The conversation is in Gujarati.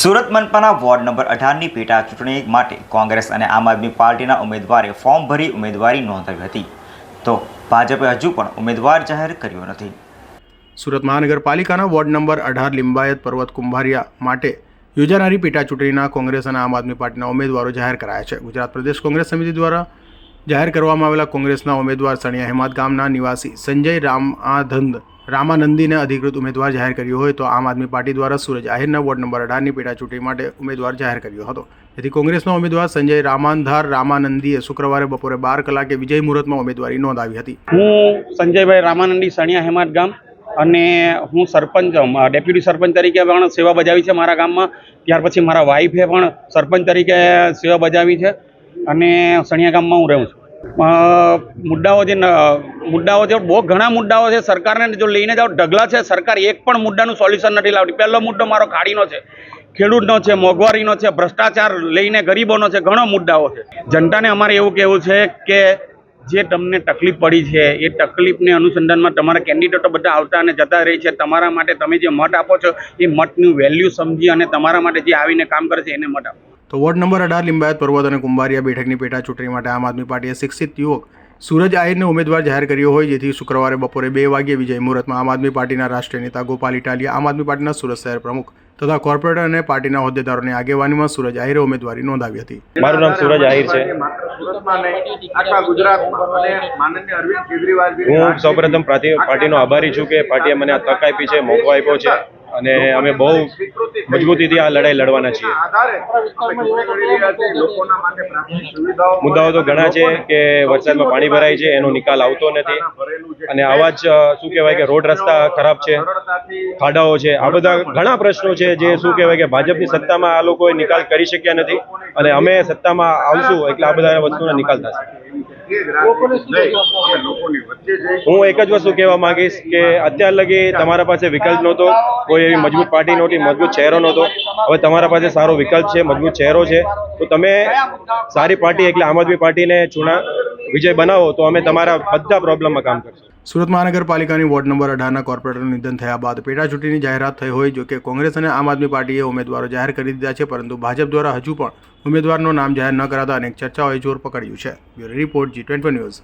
સુરત મનપાના વોર્ડ નંબર અઢારની પેટા ચૂંટણી માટે કોંગ્રેસ અને આમ આદમી પાર્ટીના ઉમેદવારે ફોર્મ ભરી ઉમેદવારી નોંધાવી હતી. તો ભાજપે હજુ પણ ઉમેદવાર જાહેર કર્યો નથી. સુરત મહાનગરપાલિકાના વોર્ડ નંબર અઢાર લિંબાયત પર્વત કુંભારિયા માટે યોજાનારી પેટા ચૂંટણીના કોંગ્રેસ અને આમ આદમી પાર્ટીના ઉમેદવારો જાહેર કરાયા છે. ગુજરાત પ્રદેશ કોંગ્રેસ સમિતિ દ્વારા જાહેર કરવામાં આવેલા કોંગ્રેસના ઉમેદવાર સણિયા હેમાદ ગામના નિવાસી સંજય રામ રામાધંદ રામાનંદીને અધિકૃત ઉમેદવાર જાહેર કર્યો હોય તો આમ આદમી પાર્ટી દ્વારા સુરજ આહિરના વોર્ડ નંબર અઢારની પેટા ચૂંટણી માટે ઉમેદવાર જાહેર કર્યો હતો. તેથી કોંગ્રેસના ઉમેદવાર સંજય રામાનધાર રામાનંદીએ શુક્રવારે બપોરે બાર કલાકે વિજય મુહૂર્તમાં ઉમેદવારી નોંધાવી હતી. હું સંજયભાઈ રામાનંદી સણિયા હેમાદ ગામ અને હું સરપંચ ડેપ્યુટી સરપંચ તરીકે પણ સેવા બજાવી છે મારા ગામમાં. ત્યાર પછી મારા વાઈફે પણ સરપંચ તરીકે સેવા બજાવી છે અને સણિયા ગામમાં હું રહું છું. મુદ્દાઓ જે મુદ્દાઓ છે, બહુ ઘણા મુદ્દાઓ છે, સરકારને જો લઈને જાઓ, ઢગલા છે, સરકાર એક પણ મુદ્દાનું સોલ્યુશન નથી લાવતી. પહેલો મુદ્દો મારો ખાડીનો છે, ખેડૂતનો છે, મોંઘવારીનો છે, ભ્રષ્ટાચાર લઈને ગરીબોનો છે, ઘણો મુદ્દાઓ છે. જનતાને અમારે એવું કહેવું છે કે જે તમને તકલીફ પડી છે, એ તકલીફને અનુસંધાનમાં તમારા કેન્ડિડેટો બધા આવતા અને જતા રહી છે. તમારા માટે તમે જે મત આપો છો, એ મતનું વેલ્યુ સમજી અને તમારા માટે જે આવીને કામ કરે છે, એને મત આપો. તો વોર્ડ નંબર અઢાર, લિંબાયત પર્વત અને કુંભારિયા બેઠકની પેટા ચૂંટણી માટે આમ આદમી પાર્ટીએ શિક્ષિત યુવક સૂરજ આહિરને ઉમેદવાર જાહેર કર્યો હોય જેથી શુક્રવારે બપોરે બે વાગ્યે વિજય મુહૂર્તમાં આમ આદમી પાર્ટીના રાષ્ટ્રીય નેતા ગોપાલ ઇટાલિયા આમ આદમી પાર્ટીના સુરત શહેર પ્રમુખ તથા કોર્પોરેટર અને પાર્ટીના હોદ્દેદારોની આગેવાનીમાં સૂરજ આહિરે ઉમેદવારી નોંધાવી હતી. મારું નામ સૂરજ આહિર છે. સુરતમાં નહીં આખા ગુજરાતમાં અને માનનીય અરવિંદ કેજરીવાલજીની હું સૌપ્રથમ પાર્ટીનો આભારી છું કે પાર્ટીએ મને આ તક આપી છે મોકો આપ્યો છે. અને અમે બહુ મજબૂતીથી આ લડાઈ લડવાના છીએ. મુદ્દાઓ તો ઘણા છે કે વરસાદમાં પાણી ભરાય છે એનો નિકાલ આવતો નથી. અને આવા જ શું કહેવાય કે રોડ રસ્તા ખરાબ છે ખાડાઓ છે આ બધા ઘણા પ્રશ્નો છે જે શું કહેવાય કે ભાજપની સત્તામાં આ લોકોએ નિકાલ કરી શક્યા નથી અને અમે સત્તામાં આવશું એટલે આ બધા વસ્તુનો નિકાલ થશે. હું એક જ વસ્તુ કહેવા માંગીશ કે અત્યાર લગી તમારા પાસે વિકલ્પ નહોતો કોઈ એવી મજબૂત પાર્ટી નહોતી મજબૂત ચહેરો નહોતો. હવે તમારા પાસે સારો વિકલ્પ છે મજબૂત ચહેરો છે. તો તમે સારી પાર્ટી એટલે આમ આદમી પાર્ટીને ચૂણા વિજય બનાવો તો અમે તમારા બધા પ્રોબ્લેમમાં કામ કરશું. સુરત મહાનગરપાલિકાની વોર્ડ નંબર અઢારના કોર્પોરેટરનું નિધન થયા બાદ પેટા ચૂંટણીની જાહેરાત થઈ હોય જો કે કોંગ્રેસ અને આમ આદમી પાર્ટીએ ઉમેદવારો જાહેર કરી દીધા છે, પરંતુ ભાજપ દ્વારા હજુ પણ ઉમેદવારનું નામ જાહેર ન કરાતા અનેક ચર્ચાઓએ જોર પકડ્યું છે. Bureau report G twenty news.